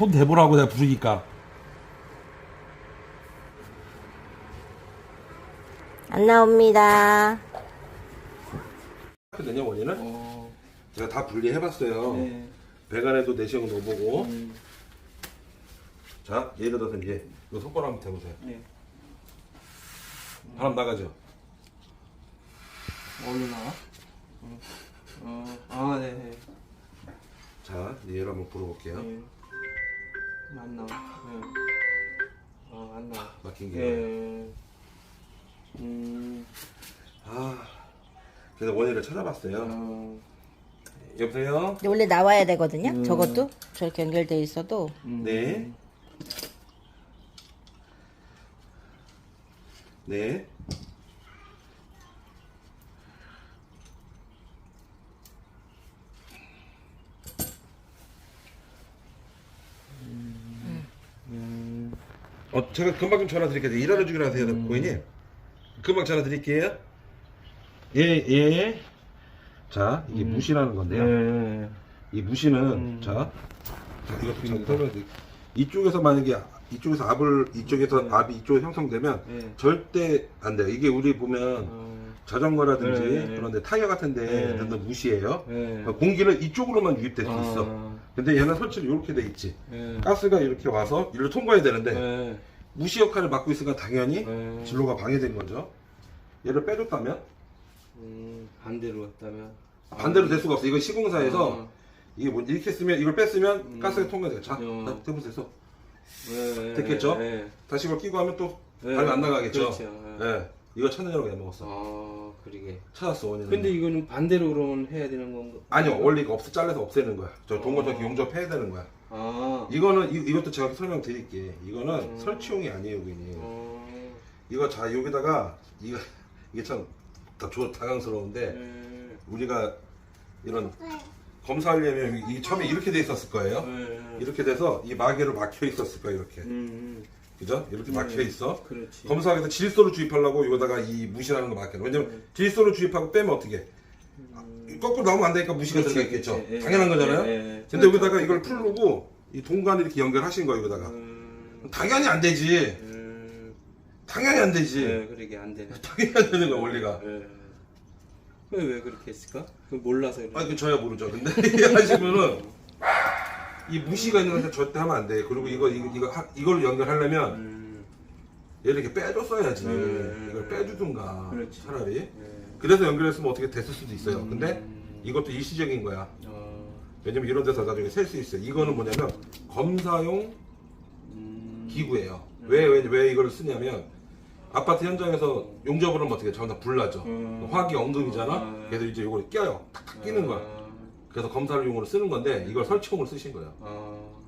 손 대보라고 내가 부르니까. 안 나옵니다. 거든요 원인은 어, 제가 다 분리해봤어요. 네. 배관에도 내시경 넣어보고. 음, 자 예를 들어서 이제 이 손가락 한번 대보세요. 네. 바람 나가죠. 어디로 나와? 어, 어, 아, 네. 네. 자 이제 얘를 한번 불어볼게요. 네. 안 나와. 네. 어, 안 나와. 막힌 게. 네. 음, 아 그래서 원인을 찾아봤어요. 어, 여보세요. 근데 원래 나와야 되거든요. 음. 저것도 저렇게 연결돼 있어도 음, 네. 네. 어, 제가 금방 좀 전화 드릴게요. 일하러 주기로 하세요, 고객님. 금방 전화 드릴게요. 예, 예. 자, 이게 무시라는 건데요. 네. 이 무시는, 음. 자, 자, 좀 설명드릴게요. 이쪽에서 만약에 이쪽에서 압을, 이쪽에서 네. 압이 이쪽에 형성되면 네. 절대 안 돼요. 이게 우리 보면 어, 자전거라든지 네, 네. 그런데 타이어 같은데 네. 넣는 무시예요. 네. 공기는 이쪽으로만 유입될 수 있어. 아, 근데 얘는 설치를 이렇게 돼 있지. 네. 가스가 이렇게 와서 이리로 통과해야 되는데 네. 무시 역할을 맡고 있으니까 당연히 네. 진로가 방해된 거죠. 얘를 빼줬다면 음, 반대로 갔다면. 반대로 될 수가 없어. 이거 시공사에서 어, 이게 뭐 이렇게 쓰면 이걸 뺐으면 음. 가스가 통과돼요. 자, 어. 자, 대보세요. 네, 됐겠죠? 네. 다시 이걸 끼고 하면 또 네. 발이 안 나가겠죠. 그렇죠. 네. 이거 찾느냐고 내가 먹었어. 아, 그러게. 찾았어 원인은. 근데 이거는 반대로 그러면 해야 되는 건가? 아니요 원래 이거 없어 잘라서 없애는 거야. 저 동거 어. 저기 용접해야 되는 거야. 아, 이거는 이, 이것도 제가 설명드릴게. 이거는 음. 설치용이 아니에요, 고객님. 어, 이거 자 여기다가 이거 이게 참다 당황스러운데 네. 우리가 이런 검사하려면 이 처음에 이렇게 돼 있었을 거예요. 네. 이렇게 돼서 이 마개로 막혀 있었을 거예요, 이렇게. 음, 그죠? 이렇게 네. 막혀 있어. 그렇지. 위해서 질소를 주입하려고 이거다가 이 무시라는 거 막혀. 왜냐면 네. 질소를 주입하고 빼면 어떻게? 음, 거꾸로 나오면 안 되니까 무시가 그렇지, 들어가 있겠죠. 그렇지. 예, 당연한 거잖아요. 예, 예. 근데 여기다가 이걸 풀고 이 동관을 이렇게 연결하신 거예요, 여기다가. 음, 당연히 안 되지. 음, 당연히 안 되지. 네, 그러게 안 되네. 당연히 안 되는 거야, 원리가. 네. 왜, 왜 그렇게 했을까? 그 몰라서 그래. 아, 그 저야 모르죠. 근데 하시면은 이 무시가 있는 건데 절대 하면 안 돼. 그리고 이거 이거 이거 하- 이걸 연결하려면 음, 얘를 이렇게 빼줬어야지. 음. 이걸 빼주든가 그렇지. 차라리. 네. 그래서 연결했으면 어떻게 됐을 수도 있어요. 음. 근데 이것도 일시적인 거야. 어, 왜냐면 이런 데서 나중에 셀 수 있어요. 이거는 뭐냐면 검사용 음, 기구예요. 왜 왜 왜 이걸 쓰냐면 아파트 현장에서 용접을 하면 어떻게 전부 다 불나죠. 음. 화기 엉금이잖아. 음. 그래서 이제 이걸 껴요. 탁탁 끼는 거야. 아, 그래서 검사용으로 쓰는 건데 이걸 설치용으로 쓰신 거예요. 아,